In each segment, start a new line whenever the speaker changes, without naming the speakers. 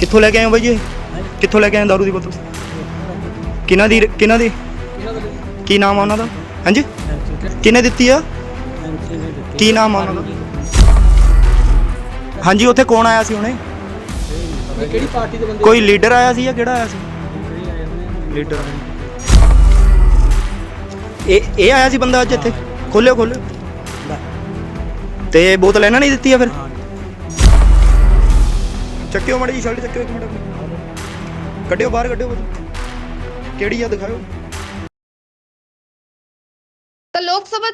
ਕਿੱਥੋਂ ਲੈ ਕੇ ਆਏ ਹੋ ਬਾਈ ਜੀ ਇਹ? ਕਿੱਥੋਂ ਲੈ ਕੇ ਆਏ ਦਾਰੂ ਦੀ ਬੋਤਲ? ਕਿਹਨਾਂ ਦੀ ਕਿਹਨਾਂ ਦੀ? ਕੀ ਨਾਮ ਆ ਉਹਨਾਂ ਦਾ? ਹਾਂਜੀ? ਕਿਹਨੇ ਦਿੱਤੀ ਆ? ਕੀ ਨਾਮ ਆ ਉਹਨਾਂ ਦਾ? ਹਾਂਜੀ ਉੱਥੇ ਕੌਣ ਆਇਆ ਸੀ ਹੁਣੇ?
ਇਹ ਕਿਹੜੀ ਪਾਰਟੀ ਦੇ ਬੰਦੇ?
ਕੋਈ ਲੀਡਰ ਆਇਆ ਸੀ ਜਾਂ ਕਿਹੜਾ ਆਇਆ ਸੀ? ਲੀਡਰ ਇਹ ਇਹ ਆਇਆ ਸੀ ਬੰਦਾ ਅੱਜ ਇੱਥੇ? ਖੋਲਿਓ ਖੋਲਿਓ। ਤੇ ਬੋਤਲ ਇਹਨਾਂ ਨੇ ਹੀ ਦਿੱਤੀ ਆ ਫਿਰ? ਚੱਕਿਓ ਮੜੀ ਜੀ ਸ਼ਰਟ ਚੱਕਿਓ ਇੱਕ ਮਿੰਟ ਕੱਢਿਓ ਬਾਹਰ ਕੱਢਿਓ। ਬੋਤਲ ਕਿਹੜੀ ਆ ਦਿਖਾਓ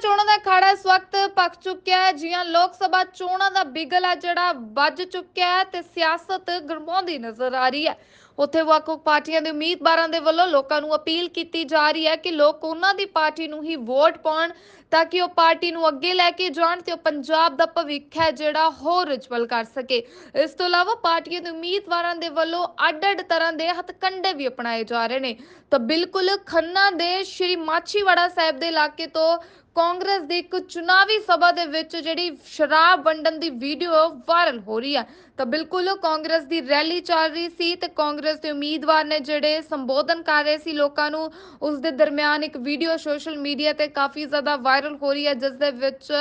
ਚੋਣਾਂ ਦਾ ਅਖਾੜਾ ਇਸ ਵਕਤ ਪੱਕ ਚੁੱਕਿਆ ਹੈ। ਜੀਆਂ ਲੋਕ ਸਭਾ ਚੋਣਾਂ ਦਾ ਬਿਗਲ ਆ ਜਿਹੜਾ ਵੱਜ ਚੁੱਕਿਆ ਹੈ ਤੇ ਸਿਆਸਤ ਗਰਮਾਉਂਦੀ ਨਜ਼ਰ ਆ ਰਹੀ ਹੈ। ਉੱਥੇ ਵੱਖ ਪਾਰਟੀਆਂ ਦੇ ਉਮੀਦਵਾਰਾਂ ਦੇ ਵੱਲੋਂ ਲੋਕਾਂ ਨੂੰ ਅਪੀਲ ਕੀਤੀ ਜਾ ਰਹੀ ਹੈ ਕਿ ਲੋਕ ਉਹਨਾਂ ਦੀ ਪਾਰਟੀ ਨੂੰ ਹੀ ਵੋਟ ਪਾਉਣ ਤਾਂ ਕਿ ਉਹ ਪਾਰਟੀ ਨੂੰ ਅੱਗੇ ਲੈ ਕੇ ਜਾਣ ਤੇ ਉਹ ਪੰਜਾਬ ਦਾ ਭਵਿੱਖ ਹੈ ਜਿਹੜਾ ਹੋਰ ਉਜਵਲ ਕਰ ਸਕੇ। ਇਸ ਤੋਂ ਇਲਾਵਾ ਪਾਰਟੀਆਂ ਦੇ ਉਮੀਦਵਾਰਾਂ ਦੇ ਵੱਲੋਂ ਅੱਡ-ਅੱਡ ਤਰ੍ਹਾਂ ਦੇ ਹਥਕੰਡੇ ਵੀ ਅਪਣਾਏ ਜਾ ਰਹੇ ਨੇ। ਤਾਂ ਬਿਲਕੁਲ ਖੰਨਾ ਦੇ ਸ਼੍ਰੀ ਮਾਛੀਵਾੜਾ ਸਾਹਿਬ ਦੇ ਇਲਾਕੇ ਤੋਂ ਕਾਂਗਰਸ ਦੀ ਇੱਕ ਚੁਣਾਵੀ ਸਭਾ ਦੇ ਵਿੱਚ ਜਿਹੜੀ ਸ਼ਰਾਬ ਵੰਡਣ ਦੀ ਵੀਡੀਓ ਵਾਇਰਲ ਹੋ ਰਹੀ ਹੈ। ਤਾਂ ਬਿਲਕੁਲ ਕਾਂਗਰਸ ਦੀ ਰੈਲੀ ਚੱਲ ਰਹੀ ਸੀ ਤੇ ਕਾਂਗਰਸ ਦੇ ਉਮੀਦਵਾਰ ਨੇ ਜਿਹੜੇ ਸੰਬੋਧਨ ਕਰ ਰਹੇ ਸੀ ਲੋਕਾਂ ਨੂੰ, ਉਸ ਦੇ ਦਰਮਿਆਨ ਇੱਕ ਵੀਡੀਓ ਸੋਸ਼ਲ ਮੀਡੀਆ ਤੇ ਕਾਫੀ ਜ਼ਿਆਦਾ ਵਾਇਰਲ ਹੋ ਰਹੀ ਹੈ, ਜਿਸ ਦੇ ਵਿੱਚ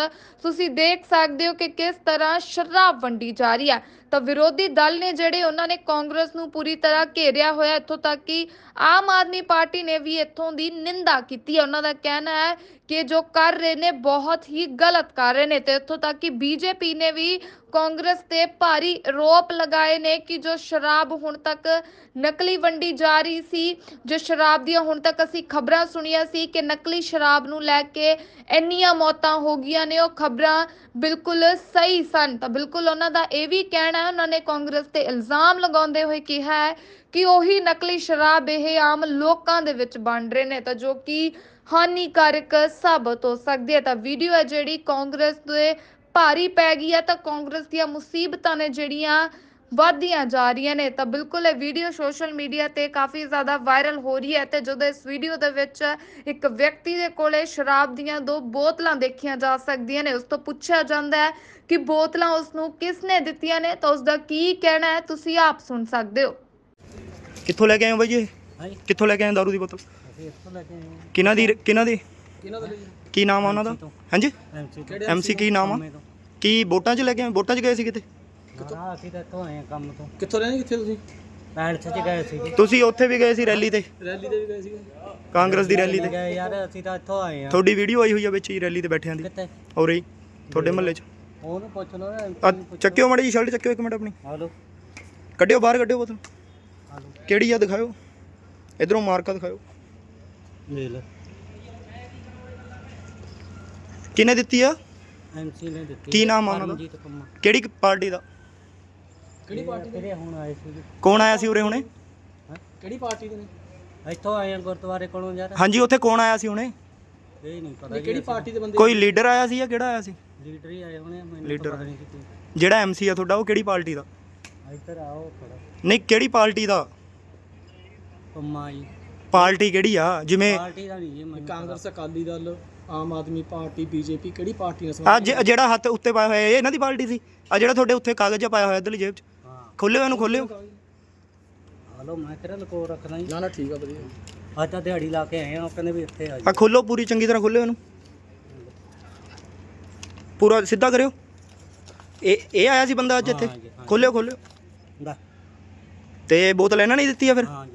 ਤੁਸੀਂ ਦੇਖ ਸਕਦੇ ਹੋ ਕਿ ਕਿਸ ਤਰ੍ਹਾਂ ਸ਼ਰਾਬ ਵੰਡੀ ਜਾ ਰਹੀ ਹੈ। ਤਾਂ ਵਿਰੋਧੀ ਦਲ ਨੇ ਜਿਹੜੇ, ਉਹਨਾਂ ਨੇ ਕਾਂਗਰਸ ਨੂੰ ਪੂਰੀ ਤਰ੍ਹਾਂ ਘੇਰਿਆ ਹੋਇਆ ਇੱਥੋਂ ਤੱਕ ਕਿ ਆਮ ਆਦਮੀ ਪਾਰਟੀ ਨੇ ਵੀ ਇੱਥੋਂ ਦੀ ਨਿੰਦਾ ਕੀਤੀ ਹੈ। ਉਹਨਾਂ ਦਾ ਕਹਿਣਾ ਹੈ ਕਿ ਜੋ ਕਰ ਰਹੇ ਨੇ, ਬਹੁਤ ਹੀ ਗਲਤ ਕਰ ਰਹੇ ਨੇ ਤੇ ਇੱਥੋਂ ਤੱਕ ਕਿ ਬੀਜੇਪੀ ਨੇ ਵੀ ਕਾਂਗਰਸ ਤੇ ਭਾਰੀ ਰੋਪ ਲਗਾਏ ਨੇ ਕਿ ਜੋ ਸ਼ਰਾਬ ਹੁਣ ਤੱਕ ਨਕਲੀ ਵੰਡੀ ਜਾ ਰਹੀ ਸੀ, ਜੋ ਸ਼ਰਾਬ ਦੀਆਂ ਹੁਣ ਤੱਕ ਅਸੀਂ ਖਬਰਾਂ ਸੁਣੀਆਂ ਸੀ ਕਿ ਨਕਲੀ ਸ਼ਰਾਬ ਨੂੰ ਲੈ ਕੇ ਇੰਨੀਆਂ ਮੌਤਾਂ ਹੋ ਗਈਆਂ ਨੇ, ਉਹ ਖਬਰਾਂ ਬਿਲਕੁਲ ਸਹੀ ਸਨ। ਤਾਂ ਬਿਲਕੁਲ ਉਹਨਾਂ ਦਾ ਇਹ ਵੀ ਕਹਿਣਾ ਹੈ, ਉਹਨਾਂ ਨੇ ਕਾਂਗਰਸ ਤੇ ਇਲਜ਼ਾਮ ਲਗਾਉਂਦੇ ਹੋਏ ਕਿਹਾ ਹੈ ਕਿ ਉਹੀ ਨਕਲੀ ਸ਼ਰਾਬ ਇਹ ਆਮ ਲੋਕਾਂ ਦੇ ਵਿੱਚ ਬਣ ਰਹੇ ਨੇ, ਤਾਂ ਜੋ ਕਿ ਹਾਨੀਕਾਰਕ ਸਾਬਤ ਹੋ ਸਕਦੀ ਹੈ। ਤਾਂ ਵੀਡੀਓ ਹੈ ਜਿਹੜੀ ਕਾਂਗਰਸ ਦੇ ਭਾਰੀ ਪੈ ਗਈ ਹੈ ਤਾਂ ਕਾਂਗਰਸ ਦੀਆਂ ਮੁਸੀਬਤਾਂ ਨੇ ਜਿਹੜੀਆਂ ਵਧਦੀਆਂ ਜਾ ਰਹੀਆਂ ਨੇ। ਤਾਂ ਬਿਲਕੁਲ ਇਹ ਵੀਡੀਓ ਸੋਸ਼ਲ ਮੀਡੀਆ ਤੇ ਕਾਫੀ ਜ਼ਿਆਦਾ ਵਾਇਰਲ ਹੋ ਰਹੀ ਹੈ ਤੇ ਜਦੋਂ ਇਸ ਵੀਡੀਓ ਦੇ ਵਿੱਚ ਇੱਕ ਵਿਅਕਤੀ ਦੇ ਕੋਲੇ ਸ਼ਰਾਬ ਦੀਆਂ ਦੋ ਬੋਤਲਾਂ ਦੇਖੀਆਂ ਜਾ ਸਕਦੀਆਂ ਨੇ ਉਸ ਤੋਂ ਪੁੱਛਿਆ ਜਾਂਦਾ ਹੈ ਕਿ ਬੋਤਲਾਂ ਉਸ ਨੂੰ ਕਿਸ ਨੇ ਦਿੱਤੀਆਂ ਨੇ? ਤਾਂ ਉਸ ਦਾ ਕੀ ਕਹਿਣਾ ਹੈ? ਤੁਸੀਂ ਆਪ ਸੁਣ ਸਕਦੇ ਹੋ।
ਕਿੱਥੋਂ ਲੈ ਕੇ ਆਏ ਹੋ ਬਾਈ ਜੀ ਕਿੱਥੋਂ ਲੈ ਕੇ ਆਏ ਦਾਰੂ ਦੀ ਬੋਤਲ?
ਅਸੀਂ ਇੱਥੋਂ ਲੈ ਕੇ ਆਏ ਹਾਂ।
ਕਿਹਨਾਂ ਦੀ ਕਿਹਨਾਂ ਦੀ?
ਕਿਹਨਾਂ ਦਾ
ਕੀ ਨਾਮ ਆ ਉਹਨਾਂ ਦਾ। ਹਾਂਜੀ?
ਐਮਸੀ ਕਿਹੜੇ
ਐਮਸੀ ਕੀ ਨਾਮ ਆ? ਕੀ ਵੋਟਾਂ 'ਚ ਲੈ ਕੇ ਆਏ? ਵੋਟਾਂ 'ਚ ਗਏ ਸੀ ਕਿਤੇ?
ਹਾਂ ਅਸੀਂ ਤਾਂ ਇੱਥੋਂ ਆਏ ਹਾਂ ਕੰਮ ਤੋਂ।
ਕਿੱਥੋਂ ਰਹਿੰਦੇ ਕਿੱਥੇ ਤੁਸੀਂ?
ਪੈਲਸ 'ਚ ਗਏ ਸੀ। ਜੀ
ਤੁਸੀਂ ਉੱਥੇ ਵੀ ਗਏ ਸੀ ਰੈਲੀ ਤੇ?
ਰੈਲੀ ਤੇ ਵੀ ਗਏ ਸੀਗੇ।
ਕਾਂਗਰਸ ਦੀ ਰੈਲੀ ਤੇ?
ਗਏ ਯਾਰ ਅਸੀਂ ਤਾਂ ਇੱਥੋਂ ਆਏ ਹਾਂ।
ਤੁਹਾਡੀ ਵੀਡੀਓ ਆਈ ਹੋਈ ਆ ਵਿੱਚ ਹੀ ਰੈਲੀ ਤੇ ਬੈਠਿਆਂ ਦੀ।
ਕਿੱਥੇ?
ਹੋ ਰਹੀ ਤੁਹਾਡੇ ਮਹੱਲੇ 'ਚ।
ਉਹਨੂੰ ਪੁੱਛ ਲਓ ਨਾ
ਆ ਚੱਕਿਓ ਮੜੀ ਜੀ ਸ਼ਰਟ ਚੱਕਿਓ ਇੱਕ ਮਿੰਟ ਆਪਣੀ।
ਹਲੋ।
ਕੱਢਿਓ ਬਾਹਰ ਕੱਢਿਓ ਬੋਤਲ। ਕਿਹੜੀ ਆ ਦਿਖਾਓ। ਇਧਰੋਂ ਮਾਰਕਾ ਦਿਖਾਓ।
ਲੈ ਲੈ।
ਕਿਹਨੇ ਦਿੱਤੀ ਆ?
ਐਮਸੀ ਨੇ ਦਿੱਤੀ
ਕੀ ਨਾਮ ਆ ਉਹਨਾਂ ਦਾ?
ਪਰਮਜੀਤ
ਕਿਹੜੀ ਪਾਰਟੀ ਦਾ?
ਕਿਹੜੀ ਪਾਰਟੀ ਦੇ? ਹੁਣ ਆਏ ਸੀ
ਕੌਣ ਆਇਆ ਸੀ ਉਰੇ ਹੁਣੇ?
ਕਿਹੜੀ ਪਾਰਟੀ ਦੇ ਨੇ?
ਇੱਥੋਂ ਆਏ ਹਾਂ ਗੁਰਦੁਆਰੇ ਕੋਲੋਂ ਯਾਰ।
ਹਾਂਜੀ ਉੱਥੇ ਕੌਣ ਆਇਆ ਸੀ ਹੁਣੇ?
ਇਹ ਨਹੀਂ ਪਤਾ
ਇਹ ਕਿਹੜੀ ਪਾਰਟੀ ਦੇ ਬੰਦੇ
ਕੋਈ ਲੀਡਰ ਆਇਆ ਸੀ ਜਾਂ ਕਿਹੜਾ ਆਇਆ ਸੀ?
ਲੀਡਰ ਹੀ ਆਏ ਹੋਣੇ ਆ, ਮੈਨੂੰ ਤਾਂ
ਲੀਡਰ।
ਪਤਾ ਨਹੀਂ ਕਿਤੇ
ਜਿਹੜਾ ਐਮਸੀ ਆ ਤੁਹਾਡਾ ਉਹ ਕਿਹੜੀ ਪਾਰਟੀ ਦਾ?
ਇੱਧਰ ਆਓ ਥੋੜਾ
ਨਹੀਂ ਕਿਹੜੀ ਪਾਰਟੀ ਦਾ?
ਕੰਮਾ ਜੀ।
ਪਾਰਟੀ ਕਿਹੜੀ ਆ? ਜਿਵੇਂ
ਪਾਰਟੀ ਦਾ ਨਹੀਂ ਜੀ ਮੈਨੂੰ
ਕਾਂਗਰਸ ਅਕਾਲੀ ਦਲ। ਆਮ ਆਦਮੀ ਪਾਰਟੀ ਬੀਜੇਪੀ ਕਿਹੜੀ ਪਾਰਟੀ ਨਾਲ
ਆ
ਸੰਬੰਧਿਤ
ਜਿਹੜਾ ਹੱਥ ਉੱਤੇ ਪਾਇਆ ਹੋਇਆ ਇਹ ਇਹਨਾਂ ਦੀ ਪਾਰਟੀ ਸੀ। ਆ ਜਿਹੜਾ ਤੁਹਾਡੇ ਉੱਤੇ ਕਾਗਜ਼ ਜਿਹਾ ਪਾਇਆ ਹੋਇਆ ਇਧਰਲੀ ਜੇਬ 'ਚ।
ਹਾਂ।
ਖੋਲਿਓ ਇਹਨੂੰ ਖੋਲਿਓ।
ਹਲੋ ਮੈਂ ਕਿਹੜਾ ਲਕੋ ਰੱਖਣਾ ਜੀ।
ਨਾ ਨਾ ਠੀਕ ਆ ਵਧੀਆ।
ਅੱਜ ਤਾਂ ਦਿਹਾੜੀ ਲਾ ਕੇ ਆਏ ਆ ਉਹ ਕਹਿੰਦੇ ਵੀ ਇੱਥੇ ਆ ਜੀ।
ਆ ਖੋਲੋ ਪੂਰੀ ਚੰਗੀ ਤਰ੍ਹਾਂ ਖੋਲਿਓ ਇਹਨੂੰ। ਪੂਰਾ ਸਿੱਧਾ ਕਰਿਓ। ਇਹ ਇਹ ਆਇਆ ਸੀ ਬੰਦਾ ਅੱਜ ਇੱਥੇ।
ਹਾਂ ਜੀ, ਹਾਂ।
ਖੋਲਿਓ ਖੋਲਿਓ।
ਲੈ।
ਤੇ ਬੋਤਲ ਇਹਨਾਂ ਨੇ ਹੀ ਦਿੱਤੀ ਆ ਫਿਰ?
ਹਾਂ